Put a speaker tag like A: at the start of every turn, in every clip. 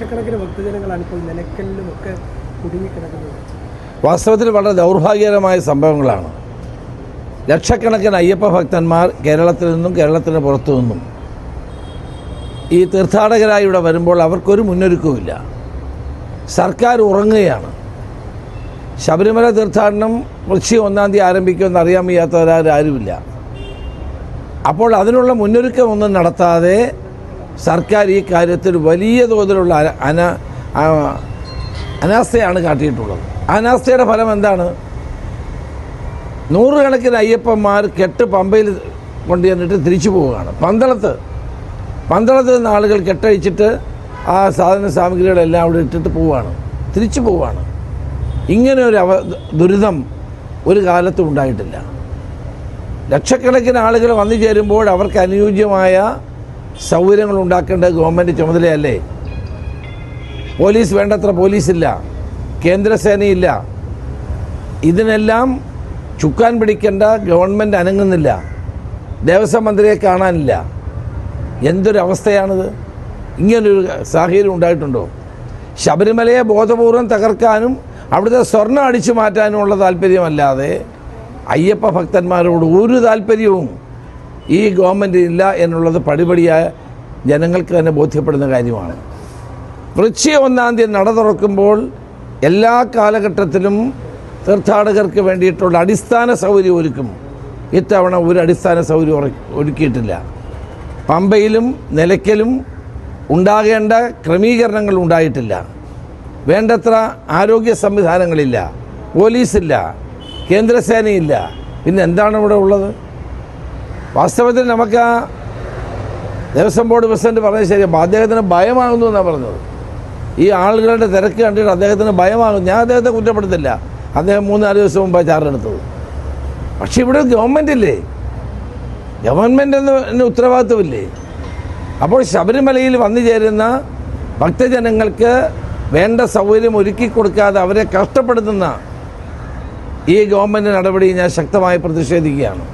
A: ലക്ഷക്കണക്കിന് ഭക്തജനങ്ങളാണ് ഇപ്പോൾ നിലക്കലിലും ഒക്കെ കുടുങ്ങിക്കിടക്കുന്നത്.
B: വാസ്തവത്തിൽ വളരെ ദൗർഭാഗ്യകരമായ സംഭവങ്ങളാണ്. ലക്ഷക്കണക്കിന് അയ്യപ്പ ഭക്തന്മാർ കേരളത്തിൽ നിന്നും കേരളത്തിന് പുറത്തു നിന്നും ഈ തീർത്ഥാടകരായി ഇവിടെ വരുമ്പോൾ അവർക്കൊരു മുന്നൊരുക്കവുമില്ല. സർക്കാർ ഉറങ്ങുകയാണ്. ശബരിമല തീർത്ഥാടനം വൃക്ഷി ഒന്നാം തീയതി ആരംഭിക്കുമെന്ന് അറിയാൻ വയ്യാത്തവരാരും ആരുമില്ല. അപ്പോൾ അതിനുള്ള മുന്നൊരുക്കമൊന്നും നടത്താതെ സർക്കാർ ഈ കാര്യത്തിൽ വലിയ തോതിലുള്ള അന- അന അനാസ്ഥയാണ് കാട്ടിയിട്ടുള്ളത്. അനാസ്ഥയുടെ ഫലം എന്താണ്? നൂറുകണക്കിന് അയ്യപ്പന്മാർ കെട്ട് പമ്പയിൽ കൊണ്ടു ചെന്നിട്ട് തിരിച്ചു പോവുകയാണ്. പന്തളത്ത് പന്തളത്ത് നിന്ന് ആളുകൾ കെട്ടഴിച്ചിട്ട് ആ സാധന സാമഗ്രികളെല്ലാം അവിടെ ഇട്ടിട്ട് പോവുകയാണ്. തിരിച്ചു പോവുകയാണ്. ഇങ്ങനെ ഒരു അവ ദുരിതം ഒരു കാലത്തും ഉണ്ടായിട്ടില്ല. ലക്ഷക്കണക്കിന് ആളുകൾ വന്നു ചേരുമ്പോൾ അവർക്ക് അനുയോജ്യമായ സൗകര്യങ്ങൾ ഉണ്ടാക്കേണ്ടത് ഗവൺമെന്റ് ചുമതലയല്ലേ? പോലീസ് വേണ്ടത്ര പോലീസില്ല. കേന്ദ്രസേനയില്ല. ഇതിനെല്ലാം ചുക്കാൻ പിടിക്കേണ്ട ഗവൺമെന്റ് അനങ്ങുന്നില്ല. ദേവസ്വം മന്ത്രിയെ കാണാനില്ല. എന്തൊരവസ്ഥയാണിത്? ഇങ്ങനൊരു സാഹചര്യം ഉണ്ടായിട്ടുണ്ടോ? ശബരിമലയെ ബോധപൂർവം തകർക്കാനും അവിടുത്തെ സ്വർണം അടിച്ചു മാറ്റാനുമുള്ള താല്പര്യമല്ലാതെ അയ്യപ്പ ഭക്തന്മാരോട് ഒരു താല്പര്യവും ഈ ഗവൺമെന്റ് ഇല്ല എന്നുള്ളത് പടിപടിയായ ജനങ്ങൾക്ക് തന്നെ ബോധ്യപ്പെടുന്ന കാര്യമാണ്. വൃശ്ചിക ഒന്നാം തീയതി നട തുറക്കുമ്പോൾ എല്ലാ കാലഘട്ടത്തിലും തീർത്ഥാടകർക്ക് വേണ്ടിയിട്ടുള്ള അടിസ്ഥാന സൗകര്യം ഒരുക്കും. ഇത്തവണ ഒരു അടിസ്ഥാന സൗകര്യം ഒരുക്കിയിട്ടില്ല. പമ്പയിലും നിലയ്ക്കലും ഉണ്ടാകേണ്ട ക്രമീകരണങ്ങൾ ഉണ്ടായിട്ടില്ല. വേണ്ടത്ര ആരോഗ്യ സംവിധാനങ്ങളില്ല. പോലീസില്ല. കേന്ദ്രസേനയില്ല. പിന്നെ എന്താണ് ഇവിടെ ഉള്ളത്? വാസ്തവത്തിൽ നമുക്ക് ആ ദേവസ്വം ബോർഡ് പ്രസിഡന്റ് പറഞ്ഞത് ശരിയാണ് അദ്ദേഹത്തിന് ഭയമാകുന്നു എന്നാണ് പറഞ്ഞത്. ഈ ആളുകളുടെ തിരക്ക് കണ്ടിട്ട് അദ്ദേഹത്തിന് ഭയമാകും ഞാൻ അദ്ദേഹത്തെ കുറ്റപ്പെടുത്തില്ല. അദ്ദേഹം മൂന്നാൽ ദിവസം മുമ്പാണ് ചാർജെടുത്തത് പക്ഷെ ഇവിടെ ഗവൺമെന്റ് ഇല്ലേ? ഗവൺമെന്റ് എന്ന ഉത്തരവാദിത്വമില്ലേ? അപ്പോൾ ശബരിമലയിൽ വന്നു ചേരുന്ന ഭക്തജനങ്ങൾക്ക് വേണ്ട സൗകര്യം ഒരുക്കി കൊടുക്കാതെ അവരെ കഷ്ടപ്പെടുത്തുന്ന ഈ ഗവൺമെന്റ് നടപടി ഞാൻ ശക്തമായി പ്രതിഷേധിക്കുകയാണ്.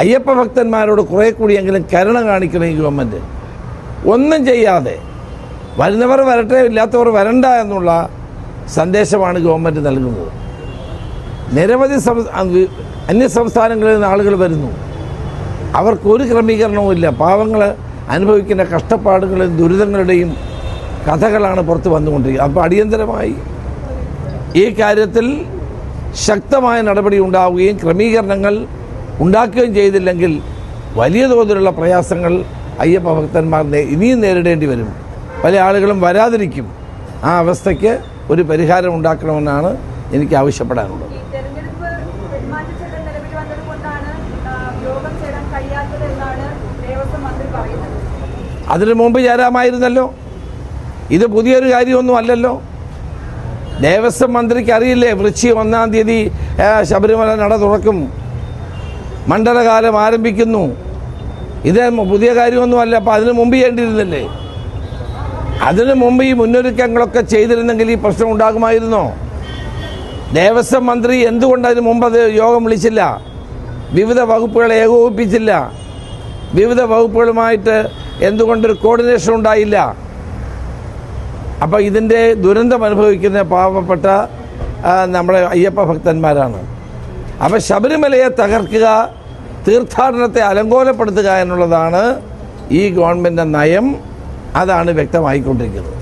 B: അയ്യപ്പ ഭക്തന്മാരോട് കുറേ കൂടിയെങ്കിലും കരുണ കാണിക്കണം ഈ ഗവൺമെന്റ് ഒന്നും ചെയ്യാതെ വരുന്നവർ വരട്ടെ ഇല്ലാത്തവർ വരണ്ട എന്നുള്ള സന്ദേശമാണ് ഗവൺമെന്റ് നൽകുന്നത്. നിരവധി അന്യ സംസ്ഥാനങ്ങളിൽ നിന്ന് ആളുകൾ വരുന്നു. അവർക്കൊരു ക്രമീകരണവും ഇല്ല. പാവങ്ങൾ അനുഭവിക്കുന്ന കഷ്ടപ്പാടുകളും ദുരിതങ്ങളുടെയും കഥകളാണ് പുറത്ത് വന്നുകൊണ്ടിരിക്കുന്നത്. അപ്പോൾ അടിയന്തരമായി ഈ കാര്യത്തിൽ ശക്തമായ നടപടി ഉണ്ടാവുകയും ക്രമീകരണങ്ങൾ ഉണ്ടാക്കുകയും ചെയ്തില്ലെങ്കിൽ വലിയ തോതിലുള്ള പ്രയാസങ്ങൾ അയ്യപ്പ ഭക്തന്മാർ ഇനിയും നേരിടേണ്ടി വരും. പല ആളുകളും വരാതിരിക്കും. ആ അവസ്ഥയ്ക്ക് ഒരു പരിഹാരം ഉണ്ടാക്കണമെന്നാണ് എനിക്ക് ആവശ്യപ്പെടാനുള്ളത്. അതിനു മുമ്പ് ചേരാമായിരുന്നല്ലോ. ഇത് പുതിയൊരു കാര്യമൊന്നും അല്ലല്ലോ. ദേവസ്വം മന്ത്രിക്ക് അറിയില്ലേ വൃശ്ചി ഒന്നാം തീയതി ശബരിമല നട തുറക്കും. മണ്ഡലകാലം ആരംഭിക്കുന്നു. ഇത് പുതിയ കാര്യമൊന്നുമല്ല അപ്പം അതിനു മുമ്പ് ചെയ്യേണ്ടിയിരുന്നില്ലേ? അതിനു മുമ്പ് ഈ മുന്നൊരുക്കങ്ങളൊക്കെ ചെയ്തിരുന്നെങ്കിൽ ഈ പ്രശ്നം ഉണ്ടാകുമായിരുന്നോ? ദേവസ്വം മന്ത്രി എന്തുകൊണ്ട് അതിന് മുമ്പ് അത് യോഗം വിളിച്ചില്ല? വിവിധ വകുപ്പുകളെ ഏകോപിപ്പിച്ചില്ല? വിവിധ വകുപ്പുകളുമായിട്ട് എന്തുകൊണ്ടൊരു കോർഡിനേഷൻ ഉണ്ടായില്ല? അപ്പോൾ ഇതിന്റെ ദുരന്തം അനുഭവിക്കുന്ന പാവപ്പെട്ട നമ്മുടെ അയ്യപ്പ ഭക്തന്മാരാണ്. അപ്പോൾ ശബരിമലയെ തകർക്കുക തീർത്ഥാടനത്തെ അലങ്കോലപ്പെടുത്തുക എന്നുള്ളതാണ് ഈ ഗവൺമെന്റ് നയം. അതാണ് വ്യക്തമായിക്കൊണ്ടിരിക്കുന്നത്.